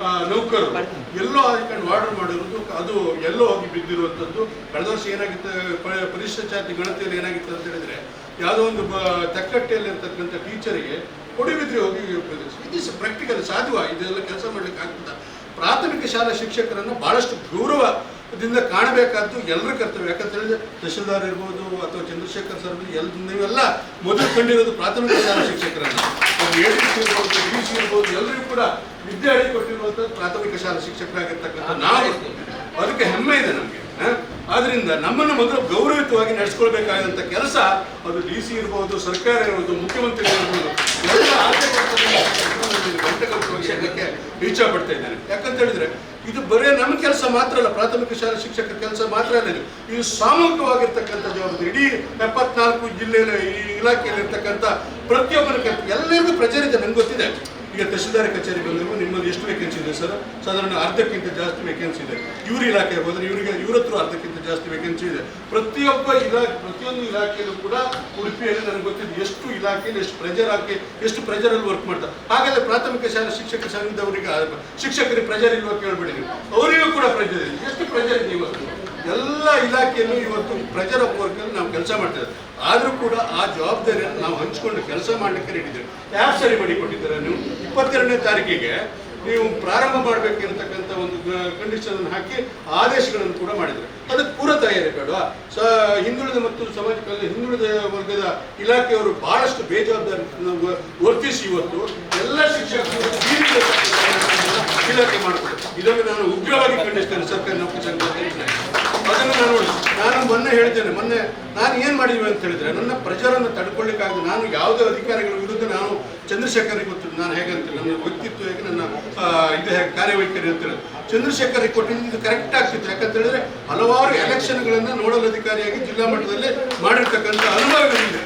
ನೌಕರರು ಎಲ್ಲೋ ಅದಕ್ಕೆ ಆರ್ಡರ್ ಮಾಡಿರೋದು ಅದು ಎಲ್ಲೋ ಹೋಗಿ ಬಿದ್ದಿರುವಂಥದ್ದು. ಕಳೆದ ವರ್ಷ ಏನಾಗಿತ್ತು ಪರಿಶಿಷ್ಟ ಜಾತಿ ಗಣತಿಯಲ್ಲಿ ಏನಾಗಿತ್ತು ಅಂತ ಹೇಳಿದ್ರೆ ಯಾವುದೋ ಒಂದು ಬ- ತಕ್ಕಟ್ಟೆಯಲ್ಲಿ ಇರ್ತಕ್ಕಂಥ ಟೀಚರಿಗೆ ಕೊಡಿ ಬಿದ್ದರೆ ಹೋಗಿ ಇದು ಪ್ರಾಕ್ಟಿಕಲ್ ಸಾಧುವ. ಇದೆಲ್ಲ ಕೆಲಸ ಮಾಡ್ಲಿಕ್ಕೆ ಆಗ್ತದ. ಪ್ರಾಥಮಿಕ ಶಾಲಾ ಶಿಕ್ಷಕರನ್ನು ಬಹಳಷ್ಟು ಗೌರವದಿಂದ ಕಾಣಬೇಕಾದ್ದು ಎಲ್ಲರ ಕರ್ತವ್ಯ. ಯಾಕಂತ ಹೇಳಿದ್ರೆ ತಹಶೀಲ್ದಾರ್ ಇರ್ಬೋದು ಅಥವಾ ಚಂದ್ರಶೇಖರ್ ಸರ್ ಎಲ್ಲ ನೀವೆಲ್ಲ ಮೊದಲು ಕಂಡಿರೋದು ಪ್ರಾಥಮಿಕ ಶಾಲಾ ಶಿಕ್ಷಕರನ್ನ. ಎ ಡಿ ಸಿ ಇರ್ಬೋದು ಡಿ ಸಿ ಎಲ್ಲರಿಗೂ ಕೂಡ ವಿದ್ಯೆ ಹೇಳಿ ಕೊಟ್ಟಿರುವಂಥದ್ದು ಪ್ರಾಥಮಿಕ ಶಾಲಾ ಶಿಕ್ಷಕರಾಗಿರ್ತಕ್ಕಂಥ ನಾವು. ಅದಕ್ಕೆ ಹೆಮ್ಮೆ ಇದೆ ನಮಗೆ ಆದ್ರಿಂದ ನಮ್ಮನ್ನು ಮೊದಲು ಗೌರವಿತವಾಗಿ ನಡೆಸ್ಕೊಳ್ಬೇಕಾದಂಥ ಕೆಲಸ ಅದು ಡಿ ಸಿ ಇರ್ಬೋದು, ಸರ್ಕಾರ ಇರ್ಬೋದು, ಮುಖ್ಯಮಂತ್ರಿ ಇರ್ಬೋದು, ಎಲ್ಲ ಗಂಟೆಗಟ್ಟುವಾಗಿ ಹೇಳಕ್ಕೆ ಇಚ್ಛೆ ಪಡ್ತಾ ಇದ್ದೇನೆ. ಯಾಕಂತ ಹೇಳಿದ್ರೆ, ಇದು ಬರೇ ನಮ್ಮ ಕೆಲಸ ಮಾತ್ರ ಅಲ್ಲ, ಪ್ರಾಥಮಿಕ ಶಾಲಾ ಶಿಕ್ಷಕರ ಕೆಲಸ ಮಾತ್ರ ಅಲ್ಲ ಇದು. ಇದು ಸಾಮೂಹಿಕವಾಗಿರ್ತಕ್ಕಂಥ ಜವಾಬ್ದಾರಿ ಇಡೀ ಎಪ್ಪತ್ನಾಲ್ಕು ಜಿಲ್ಲೆಯಲ್ಲಿ ಈ ಇಲಾಖೆಯಲ್ಲಿರ್ತಕ್ಕಂಥ ಪ್ರತಿಯೊಬ್ಬರ ಕೆಲಸ, ಎಲ್ಲರಿಗೂ ಪ್ರಚಲಿತ ನಂಗೆ ಗೊತ್ತಿದೆ. ಈಗ ಕಚೇರಿ ಬಂದರೂ ನಿಮ್ಮಲ್ಲಿ ಎಷ್ಟು ವೇಕೆನ್ಸಿ ಇದೆ ಸರ್? ಸಾಧಾರಣ ಅರ್ಧಕ್ಕಿಂತ ಜಾಸ್ತಿ ವೇಕೆನ್ಸಿ ಇದೆ. ಇವ್ರ ಇಲಾಖೆ ಹೋದ್ರೆ ಇವರಿಗೆ ಇವ್ರ ಅರ್ಧಕ್ಕಿಂತ ಜಾಸ್ತಿ ವೇಕೆನ್ಸಿ ಇದೆ. ಪ್ರತಿಯೊಬ್ಬ ಇಲಾಖೆ, ಪ್ರತಿಯೊಂದು ಇಲಾಖೆಯಲ್ಲೂ ಕೂಡ ಉಡುಪಿಯಲ್ಲಿ ನನಗೆ ಗೊತ್ತಿದೆ ಎಷ್ಟು ಇಲಾಖೆಯಲ್ಲಿ ಎಷ್ಟು ಪ್ರೆಜರ್ ಹಾಕಿ, ಎಷ್ಟು ಪ್ರೆಜರಲ್ಲಿ ವರ್ಕ್ ಮಾಡ್ತಾರೆ. ಹಾಗಾದ್ರೆ ಪ್ರಾಥಮಿಕ ಶಾಲೆ ಶಿಕ್ಷಕ ಸಂಘದವರಿಗೆ ಶಿಕ್ಷಕರಿಗೆ ಪ್ರೆಜರ್ ಇಲ್ವಾ ಕೇಳ್ಬೇಡಿ ನೀವು. ಅವರಿಗೂ ಕೂಡ ಪ್ರೆಜರ್ ಇದೆ. ಎಷ್ಟು ಪ್ರೆಜರ್ ಇದೆ ಇವತ್ತು? ಎಲ್ಲ ಇಲಾಖೆಯಲ್ಲೂ ಇವತ್ತು ಪ್ರಜರ ನಾವು ಕೆಲಸ ಮಾಡ್ತೇವೆ ಆದರೂ ಕೂಡ ಆ ಜವಾಬ್ದಾರಿಯನ್ನು ನಾವು ಹಂಚಿಕೊಂಡು ಕೆಲಸ ಮಾಡಲಿಕ್ಕೆ ರೆಡಿದ್ದೇವೆ ಯಾವ ಸರಿ ಮಾಡಿಕೊಟ್ಟಿದ್ದಾರೆ ನೀವು? ಇಪ್ಪತ್ತೆರಡನೇ ತಾರೀಕಿಗೆ ನೀವು ಪ್ರಾರಂಭ ಮಾಡಬೇಕಿರತಕ್ಕಂಥ ಒಂದು ಕಂಡೀಷನ್ ಹಾಕಿ ಆದೇಶಗಳನ್ನು ಕೂಡ ಮಾಡಿದರು. ಅದಕ್ಕೆ ಪೂರ ತಯಾರಿ ಬೇಡವಾ? ಸ, ಹಿಂದುಳಿದ ಮತ್ತು ಸಮಾಜ ಹಿಂದುಳಿದ ವರ್ಗದ ಇಲಾಖೆಯವರು ಬಹಳಷ್ಟು ಬೇಜವಾಬ್ದಾರಿ ವರ್ತಿಸಿ ಇವತ್ತು. ಎಲ್ಲ ಶಿಕ್ಷಕರು ಇಲಾಖೆ ಮಾಡ್ತಾರೆ ಇದನ್ನು ನಾನು ಉಗ್ರವಾಗಿ ಖಂಡಿಸ್ತೇನೆ. ಸರ್ಕಾರಿ ನೌಕರಿ ಸಂಘ ಅದನ್ನು ನಾನು ನಾನು ಮೊನ್ನೆ ಹೇಳ್ತೇನೆ ಮೊನ್ನೆ ನಾನು ಏನು ಮಾಡಿದ್ವಿ ಅಂತ ಹೇಳಿದ್ರೆ, ನನ್ನ ಪ್ರಜರನ್ನು ತಡ್ಕೊಳ್ಳಿಕ್ಕಾಗಿ ನಾನು ಯಾವುದೇ ಅಧಿಕಾರಿಗಳ ವಿರುದ್ಧ ನಾನು ಚಂದ್ರಶೇಖರ್ ಗೊತ್ತಿಲ್ಲ. ನಾನು ಹೇಗೆ ಅಂತ ನನ್ನ ವ್ಯಕ್ತಿತ್ವ ಹೇಗೆ, ನನ್ನ ಇದು ಹೇಗೆ ಕಾರ್ಯವೈಖರಿ ಅಂತ ಚಂದ್ರಶೇಖರ್ಗೆ ಕೊಟ್ಟಿದ್ದು ಕರೆಕ್ಟ್ ಆಗ್ತಿತ್ತು. ಯಾಕಂತ ಹೇಳಿದ್ರೆ ಹಲವಾರು ಎಲೆಕ್ಷನ್ಗಳನ್ನು ನೋಡಲ್ ಅಧಿಕಾರಿಯಾಗಿ ಜಿಲ್ಲಾ ಮಟ್ಟದಲ್ಲಿ ಮಾಡಿರ್ತಕ್ಕಂಥ ಅನುಭವಗಳಿದೆ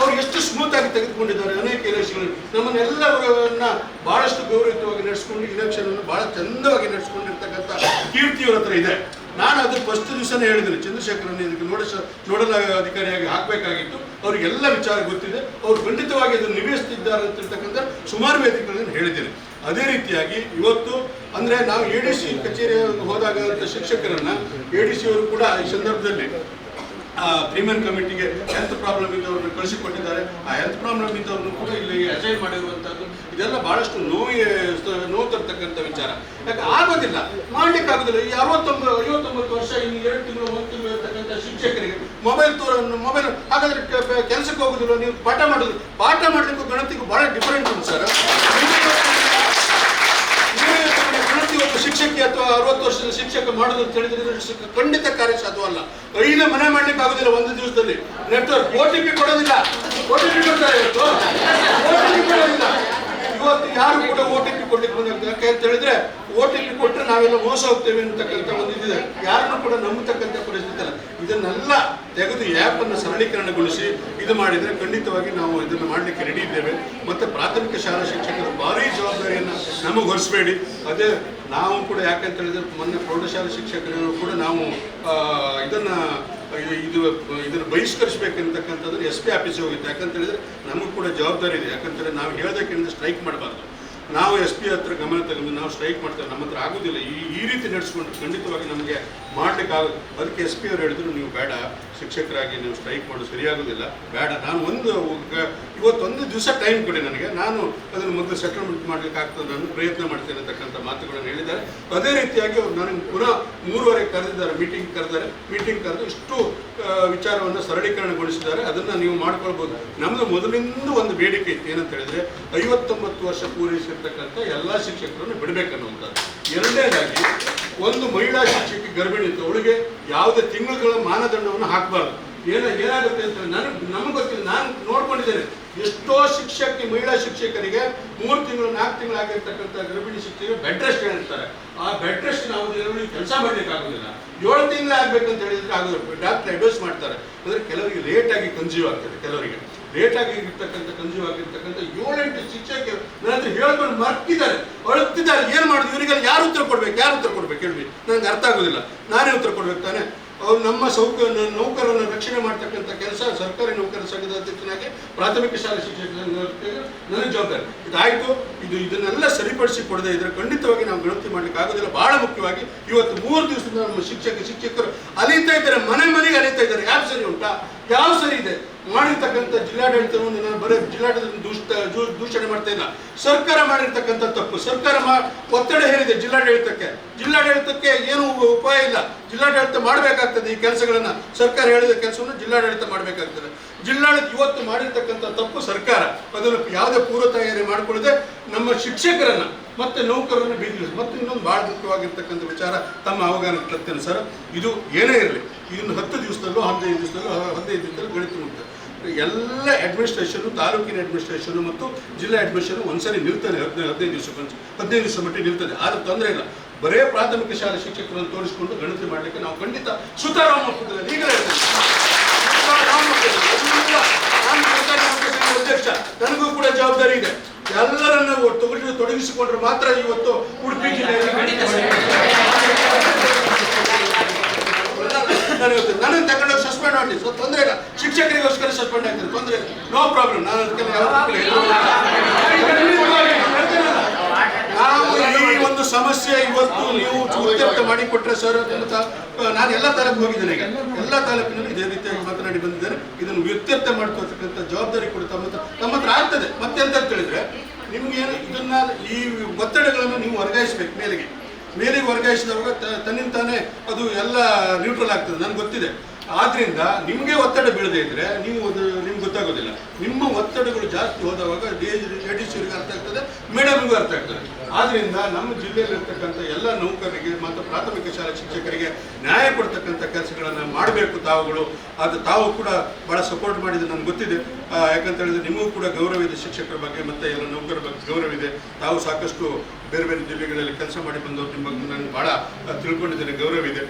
ಅವ್ರು ಎಷ್ಟು ಸ್ಮೂತ್ ಆಗಿ ತೆಗೆದುಕೊಂಡಿದ್ದಾರೆ ಅನೇಕ ಎಲೆಕ್ಷನ್ ನಮ್ಮನ್ನೆಲ್ಲವರನ್ನ ಬಹಳಷ್ಟು ಗೌರವಿತವಾಗಿ ನಡೆಸ್ಕೊಂಡು ಇಲೆಕ್ಷನ್ ಅನ್ನು ಬಹಳ ಚಂದವಾಗಿ ನಡೆಸ್ಕೊಂಡಿರ್ತಕ್ಕಂಥ ಕೀರ್ತಿ ಅವ್ರ ಹತ್ರ ಇದೆ. ನಾನು ಅದು ಫಸ್ಟ್ ದಿವಸನೇ ಹೇಳಿದ್ದೀನಿ. ಚಂದ್ರಶೇಖರನ್ನು ಇದಕ್ಕೆ ನೋಡ ನೋಡಲ ಅಧಿಕಾರಿಯಾಗಿ ಹಾಕಬೇಕಾಗಿತ್ತು ಅವ್ರಿಗೆಲ್ಲ ವಿಚಾರ ಗೊತ್ತಿದೆ. ಅವ್ರು ಖಂಡಿತವಾಗಿ ಅದನ್ನು ನಿಭಾಯಿಸ್ತಿದ್ದಾರೆ ಅಂತಿರ್ತಕ್ಕಂಥ ಸುಮಾರು ವೇದಿಕೆಗಳನ್ನು ಹೇಳಿದ್ದೇನೆ. ಅದೇ ರೀತಿಯಾಗಿ ಇವತ್ತು ಅಂದ್ರೆ ನಾವು ಎ ಡಿ ಸಿ ಕಚೇರಿ ಹೋದಾಗ ಶಿಕ್ಷಕರನ್ನ ಎ ಡಿ ಸಿ ಅವರು ಕೂಡ ಈ ಸಂದರ್ಭದಲ್ಲಿ ಪ್ರೀಮಿಯಂ ಕಮಿಟಿಗೆ ಹೆಲ್ತ್ ಪ್ರಾಬ್ಲಮ್ ಇದ್ದವ್ರನ್ನ ಕಳಿಸಿಕೊಟ್ಟಿದ್ದಾರೆ. ಆ ಹೆಲ್ತ್ ಪ್ರಾಬ್ಲಮ್ ಇದ್ದವ್ರನ್ನು ಕೂಡ ಇಲ್ಲಿ ಅಸೈನ್ ಮಾಡಿರುವಂಥದ್ದು ಇದೆಲ್ಲ ಬಹಳಷ್ಟು ನೋವು ನೋವು ತರ್ತಕ್ಕಂಥ ವಿಚಾರ. ಯಾಕೆ ಆಗೋದಿಲ್ಲ. ಮಾಡ್ಲಿಕ್ಕೆ ಆಗೋದಿಲ್ಲ. ಈ ಅರವತ್ತೊಂಬತ್ತು ಐವತ್ತೊಂಬತ್ತು ವರ್ಷ ಇನ್ನು ಎರಡು ತಿಂಗಳು, ಒಂದು ತಿಂಗಳು ಇರ್ತಕ್ಕಂಥ ಶಿಕ್ಷಕರಿಗೆ ಮೊಬೈಲ್ ತೋರ ಮೊಬೈಲ್ ಹಾಗಾದ್ರೆ ಕೆಲಸಕ್ಕೆ ಹೋಗುದಿಲ್ಲ, ನೀವು ಪಾಠ ಮಾಡೋದು ಪಾಠ ಮಾಡಲಿಕ್ಕೂ ಗಣತಿಗೂ ಬಹಳ ಡಿಫರೆಂಟ್ ಉಂಟು ಸರ್ ಒಬ್ಬ ಶಿಕ್ಷಕಿ ಅಥವಾ ಅರವತ್ತು ವರ್ಷದ ಶಿಕ್ಷಕ ಮಾಡೋದು ಅಂತ ಹೇಳಿದ್ರೆ ಖಂಡಿತ ಕಾರ್ಯ ಸಾಧ್ಯವಲ್ಲ. ಐದು ಮನೆ ಮಾಡ್ಲಿಕ್ಕೆ ಆಗುದಿಲ್ಲ ಒಂದು ದಿವಸದಲ್ಲಿ. ನೆಟ್ವರ್ಕ್ ಓ ಟಿ ಪಿ ಕೊಡೋದಿಲ್ಲ. ಓ ಕೊಡ್ತಾರೆ ಇವತ್ತು. OTP ಕೊಡೋದಿಲ್ಲ. ಇವತ್ತು ಯಾರು ಕೂಡ ಓ ಟಿ ಪಿ ಕೊಡ್ಲಿಕ್ಕೆ ಬಂದ ಯಾಕೆ ಅಂತ ಹೇಳಿದ್ರೆ ಓ ಟಿ ಪಿ ಕೊಟ್ಟರೆ ನಾವೆಲ್ಲ ಮೋಸ ಹೋಗ್ತೇವೆ ಅಂತಕ್ಕಂಥ ಒಂದು ಇದಿದೆ ಯಾರನ್ನು ಕೂಡ ನಂಬತಕ್ಕಂಥ ಪರಿಸ್ಥಿತಿ ಅಲ್ಲ. ಇದನ್ನೆಲ್ಲ ತೆಗೆದು ಆ್ಯಪನ್ನು ಸರಳೀಕರಣಗೊಳಿಸಿ ಇದು ಮಾಡಿದರೆ ಖಂಡಿತವಾಗಿ ನಾವು ಇದನ್ನು ಮಾಡಲಿಕ್ಕೆ ರೆಡಿ ಇದ್ದೇವೆ. ಮತ್ತು ಪ್ರಾಥಮಿಕ ಶಾಲಾ ಶಿಕ್ಷಕರು ಭಾರೀ ಜವಾಬ್ದಾರಿಯನ್ನು ನಮಗೆ ಹೊರಿಸಬೇಡಿ. ಅದೇ ನಾವು ಕೂಡ ಯಾಕಂತ ಹೇಳಿದ್ರೆ ಮೊನ್ನೆ ಪ್ರೌಢಶಾಲಾ ಶಿಕ್ಷಕರು ಕೂಡ ನಾವು ಇದನ್ನು ಇದನ್ನ ಇದು- ಇದು, ಇದನ್ನು ಬಹಿಷ್ಕರಿಸಬೇಕಂತಕ್ಕಂಥದ್ದು ಎಸ್ ಪಿ ಆಫೀಸಿಗೆ ಹೋಗಿತ್ತು. ಯಾಕಂತ ಹೇಳಿದ್ರೆ ನಮಗೂ ಕೂಡ ಜವಾಬ್ದಾರಿ ಇದೆ. ಯಾಕಂತೇಳಿದ್ರೆ ನಾವು ಹೇಳೋದಕ್ಕಿಂತ ಸ್ಟ್ರೈಕ್ ಮಾಡಬಾರ್ದು. ನಾವು ಎಸ್ ಪಿ ಹತ್ರ ಗಮನ ತಗೊಂಡು ನಾವು ಸ್ಟ್ರೈಕ್ ಮಾಡ್ತೇವೆ ನಮ್ಮ ಹತ್ರ ಆಗೋದಿಲ್ಲ. ಈ ಈ ರೀತಿ ನಡೆಸ್ಕೊಂಡು ಖಂಡಿತವಾಗಿ ನಮಗೆ ಮಾಡ್ಲಿಕ್ಕೆ ಅದಕ್ಕೆ ಎಸ್ ಪಿ ಅವ್ರು ಹೇಳಿದ್ರು, ನೀವು ಬೇಡ, ಶಿಕ್ಷಕರಾಗಿ ನೀವು ಸ್ಟ್ರೈಕ್ ಮಾಡೋದು ಸರಿಯಾಗೋದಿಲ್ಲ, ಬೇಡ. ನಾನು ಒಂದು ಇವತ್ತೊಂದು ದಿವಸ ಟೈಮ್ ಕೊಡಿ ನನಗೆ. ನಾನು ಅದನ್ನು ಮೊದಲು ಸೆಟಲ್ಮೆಂಟ್ ಮಾಡ್ಲಿಕ್ಕೆ ಆಗ್ತದೆ, ನಾನು ಪ್ರಯತ್ನ ಮಾಡ್ತೇನೆ ಅಂತಕ್ಕಂಥ ಮಾತುಗಳನ್ನು ಹೇಳಿದ್ದಾರೆ. ಅದೇ ರೀತಿಯಾಗಿ ಅವ್ರು ನನಗೆ ಪುನಃ ಮೂರುವರೆ ಕರೆದಿದ್ದಾರೆ ಮೀಟಿಂಗ್ ಕರೆದಾರೆ ಮೀಟಿಂಗ್ ಕರೆದು ಇಷ್ಟು ವಿಚಾರವನ್ನು ಸರಳೀಕರಣಗೊಳಿಸಿದ್ದಾರೆ. ಅದನ್ನು ನೀವು ಮಾಡ್ಕೊಳ್ಬೋದು. ನಮ್ಮದು ಮೊದಲಿಂದ ಒಂದು ಬೇಡಿಕೆ ಇತ್ತು. ಏನಂತ ಹೇಳಿದ್ರೆ, ಐವತ್ತೊಂಬತ್ತು ವರ್ಷ ಪೂರೈಸಿರ್ತಕ್ಕಂಥ ಎಲ್ಲ ಶಿಕ್ಷಕರನ್ನು ಬಿಡಬೇಕನ್ನುವಂಥದ್ದು. ಎರಡನೇದಾಗಿ, ಒಂದು ಮಹಿಳಾ ಶಿಕ್ಷಕಿ ಗರ್ಭಿಣಿ ಅವಳಿಗೆ ಯಾವುದೇ ತಿಂಗಳುಗಳ ಮಾನದಂಡವನ್ನು ಹಾಕಬಾರ್ದು. ಏನ, ಏನಾಗುತ್ತೆ ಅಂತ ನನಗೆ, ನಮಗೆ ಗೊತ್ತಿಲ್ಲ. ನಾನು ನೋಡ್ಕೊಂಡಿದ್ದೇನೆ. ಎಷ್ಟೋ ಶಿಕ್ಷಕಿ, ಮಹಿಳಾ ಶಿಕ್ಷಕರಿಗೆ ಮೂರು ತಿಂಗಳು, ನಾಲ್ಕು ತಿಂಗಳು ಆಗಿರ್ತಕ್ಕಂಥ ಗರ್ಭಿಣಿ ಶಿಕ್ಷಕರಿಗೆ ಬೆಡ್ ರೆಸ್ಟ್ ಹೇಳ್ತಾರೆ. ಆ ಬೆಡ್ ರೆಸ್ಟ್ ನಾವು ಕೆಲಸ ಮಾಡ್ಲಿಕ್ಕೆ ಆಗೋದಿಲ್ಲ ಏಳು ತಿಂಗಳು ಆಗ್ಬೇಕಂತ ಹೇಳಿದ್ರೆ ಆಗೋದು. ಡಾಕ್ಟರ್ ಅಡ್ವೈಸ್ ಮಾಡ್ತಾರೆ. ಅಂದರೆ ಕೆಲವರಿಗೆ ಲೇಟಾಗಿ ಕನ್ಸ್ಯೂವ್ ಆಗ್ತದೆ, ಕೆಲವರಿಗೆ. ಲೇಟ್ ಆಗಿ ಇರ್ತಕ್ಕಂಥ ಕನ್ಸ್ಯೂವ್ ಆಗಿರ್ತಕ್ಕಂಥ ಏಳೆಂಟು ಶಿಕ್ಷಕರು ನನ್ನ ಹತ್ರ ಹೇಳ್ಕೊಂಡು ಮರ್ತಿದ್ದಾರೆ ಅಳುತ್ತಿದ್ದಾರೆ ಏನು ಮಾಡುದು? ಇವರಿಗೆಲ್ಲ ಯಾರು ಉತ್ತರ ಕೊಡ್ಬೇಕು? ಯಾರು ಉತ್ತರ ಕೊಡ್ಬೇಕು? ಹೇಳಿ. ನನಗೆ ಅರ್ಥ ಆಗೋದಿಲ್ಲ. ನಾನೇ ಉತ್ತರ ಕೊಡ್ಬೇಕು ತಾನೆ? ಅವ್ರು ನಮ್ಮ ಸೌಕ ನೌಕರರನ್ನು ರಕ್ಷಣೆ ಮಾಡ್ತಕ್ಕಂಥ ಕೆಲಸ ಸರ್ಕಾರಿ ನೌಕರ ಸಂಘದ ಅಧ್ಯಕ್ಷನಾಗಿ ಪ್ರಾಥಮಿಕ ಶಾಲೆ ಶಿಕ್ಷಕ ನನ್ನ ಜವಾಬ್ದಾರಿ. ಇದಾಯಿತು. ಇದು ಇದನ್ನೆಲ್ಲ ಸರಿಪಡಿಸಿ ಕೊಡದೆ ಇದ್ರೆ ಖಂಡಿತವಾಗಿ ನಾವು ಗಣತಿ ಮಾಡ್ಲಿಕ್ಕೆ ಆಗೋದಿಲ್ಲ. ಬಹಳ ಮುಖ್ಯವಾಗಿ ಇವತ್ತು ಮೂರು ದಿವಸದಿಂದ ನಮ್ಮ ಶಿಕ್ಷಕ, ಶಿಕ್ಷಕರು ಅಲಿತಾ ಇದ್ದಾರೆ. ಮನೆ ಮನೆಗೆ ಅಲಿತಾ ಇದ್ದಾರೆ. ಯಾವ ಸರಿ ಉಂಟಾ? ಯಾವ ಸರಿ ಇದೆ? ಮಾಡಿರ್ತಕ್ಕಂಥ ಜಿಲ್ಲಾಡಳಿತವನ್ನು ನಾನು ಬರೀ ಜಿಲ್ಲಾಡಳಿತ ದೂಷ್ಟ ದೂ- ದೂಷಣೆ ಮಾಡ್ತಾ ಇಲ್ಲ. ಸರ್ಕಾರ ಮಾಡಿರ್ತಕ್ಕಂಥ ತಪ್ಪು. ಸರ್ಕಾರ ಒತ್ತಡ ಹೇಳಿದೆ ಜಿಲ್ಲಾಡಳಿತಕ್ಕೆ. ಜಿಲ್ಲಾಡಳಿತಕ್ಕೆ ಏನು ಉಪಾಯ ಇಲ್ಲ. ಜಿಲ್ಲಾಡಳಿತ ಮಾಡಬೇಕಾಗ್ತದೆ ಈ ಕೆಲಸಗಳನ್ನು. ಸರ್ಕಾರ ಹೇಳಿದ ಕೆಲಸವನ್ನು ಜಿಲ್ಲಾಡಳಿತ ಮಾಡಬೇಕಾಗ್ತದೆ. ಜಿಲ್ಲಾಡಳಿತ ಇವತ್ತು ಮಾಡಿರ್ತಕ್ಕಂಥ ತಪ್ಪು ಸರ್ಕಾರ. ಅದನ್ನು ಯಾವುದೇ ಪೂರ್ವ ತಯಾರಿ ಮಾಡಿಕೊಳ್ಳದೆ ನಮ್ಮ ಶಿಕ್ಷಕರನ್ನ ಮತ್ತೆ ನೌಕರರನ್ನು ಬೀದಿ ಮತ್ತೆ ಇನ್ನೊಂದು ಬಹಳ ಮುಖ್ಯವಾಗಿರ್ತಕ್ಕಂಥ ವಿಚಾರ ತಮ್ಮ ಅವಗಾಹನಕ್ಕೆ ತರ್ತೇನೆ ಸರ್. ಇದು ಏನೇ ಇರಲಿ. ಇನ್ನು ಹತ್ತು ದಿವಸದಲ್ಲೂ, ಹದಿನೈದು ದಿವಸದಲ್ಲೂ ಹದಿನೈದು ದಿವಸದಲ್ಲೂ ಗಣಿತ ಮುಗ್ತದೆ ಎಲ್ಲ ಅಡ್ಮಿನಿಸ್ಟ್ರೇಷನು ತಾಲೂಕಿನ ಅಡ್ಮಿನಿಸ್ಟ್ರೇಷನು ಮತ್ತು ಜಿಲ್ಲಾ ಅಡ್ಮಿನಿಸ್ಟ್ರೇಷನ್ ಒಂದ್ಸರಿ ನಿಲ್ತಾನೆ ಹದಿನೈದು ಹದಿನೈದು ದಿವಸ ಹದಿನೈದು ದಿವಸ ಮಟ್ಟಿಗೆ ನಿಲ್ತದೆ. ಆದ್ರೆ ತೊಂದರೆ ಇಲ್ಲ. ಬರೇ ಪ್ರಾಥಮಿಕ ಶಾಲೆ ಶಿಕ್ಷಕರನ್ನು ತೋರಿಸಿಕೊಂಡು ಗಣತಿ ಮಾಡಲಿಕ್ಕೆ ನಾವು ಖಂಡಿತ ಸುತಾರಾಮ ಈಗಲೇ ಅಧ್ಯಕ್ಷ. ನನಗೂ ಕೂಡ ಜವಾಬ್ದಾರಿ ಇದೆ. ಎಲ್ಲರನ್ನ ತೊಡಗಿಸಿಕೊಂಡ್ರೆ ಮಾತ್ರ ಇವತ್ತು ಉಡುಪಿ ಜಿಲ್ಲೆಯಲ್ಲಿ ಗಣಿತ ನಾನು ನನಗೆ ತಗೊಂಡೋಗಿ ಸಸ್ಪೆಂಡ್ ಮಾಡಿ ಸೊ ತೊಂದರೆ ಇಲ್ಲ. ಶಿಕ್ಷಕರಿಗೋಸ್ಕರ ಸಸ್ಪೆಂಡ್ ಆಗ್ತದೆ ತೊಂದರೆ ಇಲ್ಲ. ನೋ ಪ್ರಾಬ್ಲಮ್ ನಾನು ಅದಕ್ಕೆಲ್ಲ ನಾವು ಈ ಒಂದು ಸಮಸ್ಯೆ ಇವತ್ತು ನೀವು ಉತ್ತರ ಮಾಡಿಕೊಟ್ರೆ ಸರ್ ಅಂತ ನಾನು ಎಲ್ಲ ತಾಲೂಕು ಹೋಗಿದ್ದೇನೆ ಈಗ. ಎಲ್ಲ ತಾಲೂಕಿನಲ್ಲಿ ಇದೇ ರೀತಿಯಾಗಿ ಮಾತನಾಡಿ ಬಂದಿದ್ದೇನೆ ಇದನ್ನು ವ್ಯತ್ಯರ್ಥ ಮಾಡ್ಕೊಳ್ತಕ್ಕಂಥ ಜವಾಬ್ದಾರಿ ಕೂಡ ತಮ್ಮ ತಮ್ಮ ಹತ್ರ ಆಗ್ತದೆ. ಮತ್ತೆ ಅಂತ ಹೇಳಿದ್ರೆ ನಿಮ್ಗೆ ಇದನ್ನ ಈ ಒತ್ತಡಗಳನ್ನು ನೀವು ವರ್ಗಾಯಿಸ್ಬೇಕು ಮೇಲೆಗೆ. ಮೇಲಿಗೆ ವರ್ಗಾಯಿಸಿದವಾಗ ತನ್ನಿಂದ ತಾನೇ ಅದು ಎಲ್ಲ ನ್ಯೂಟ್ರಲ್ ಆಗ್ತದೆ, ನನಗೆ ಗೊತ್ತಿದೆ. ಆದ್ರಿಂದ ನಿಮಗೆ ಒತ್ತಡ ಬೀಳದೇ ಇದ್ರೆ ನೀವು ನಿಮ್ಗೆ ಗೊತ್ತಾಗೋದಿಲ್ಲ. ನಿಮ್ಮ ಒತ್ತಡಗಳು ಜಾಸ್ತಿ ಹೋದವಾಗ ಡಿ ಅರ್ಥ ಆಗ್ತದೆ ಮೇಡಮ್ಗೂ ಅರ್ಥ ಆಗ್ತದೆ. ಆದ್ರಿಂದ ನಮ್ಮ ಜಿಲ್ಲೆಯಲ್ಲಿರ್ತಕ್ಕಂಥ ಎಲ್ಲ ನೌಕರರಿಗೆ ಮತ್ತು ಪ್ರಾಥಮಿಕ ಶಾಲಾ ಶಿಕ್ಷಕರಿಗೆ ನ್ಯಾಯ ಕೊಡ್ತಕ್ಕಂಥ ಕೆಲಸಗಳನ್ನು ಮಾಡಬೇಕು ತಾವುಗಳು. ಅದು ತಾವು ಕೂಡ ಭಾಳ ಸಪೋರ್ಟ್ ಮಾಡಿದ್ದು ನನಗೆ ಗೊತ್ತಿದೆ. ಯಾಕಂತ ಹೇಳಿದ್ರೆ ನಿಮಗೂ ಕೂಡ ಗೌರವ ಇದೆ ಶಿಕ್ಷಕರ ಬಗ್ಗೆ ಮತ್ತು ಎಲ್ಲ ನೌಕರರ ಬಗ್ಗೆ ಗೌರವ ಇದೆ. ತಾವು ಸಾಕಷ್ಟು ಬೇರೆ ಬೇರೆ ಜಿಲ್ಲೆಗಳಲ್ಲಿ ಕೆಲಸ ಮಾಡಿ ಬಂದವರು ನಿಮ್ಮ ಬಗ್ಗೆ ನನಗೆ ಭಾಳ ತಿಳ್ಕೊಂಡಿದ್ದೇನೆ, ಗೌರವ ಇದೆ.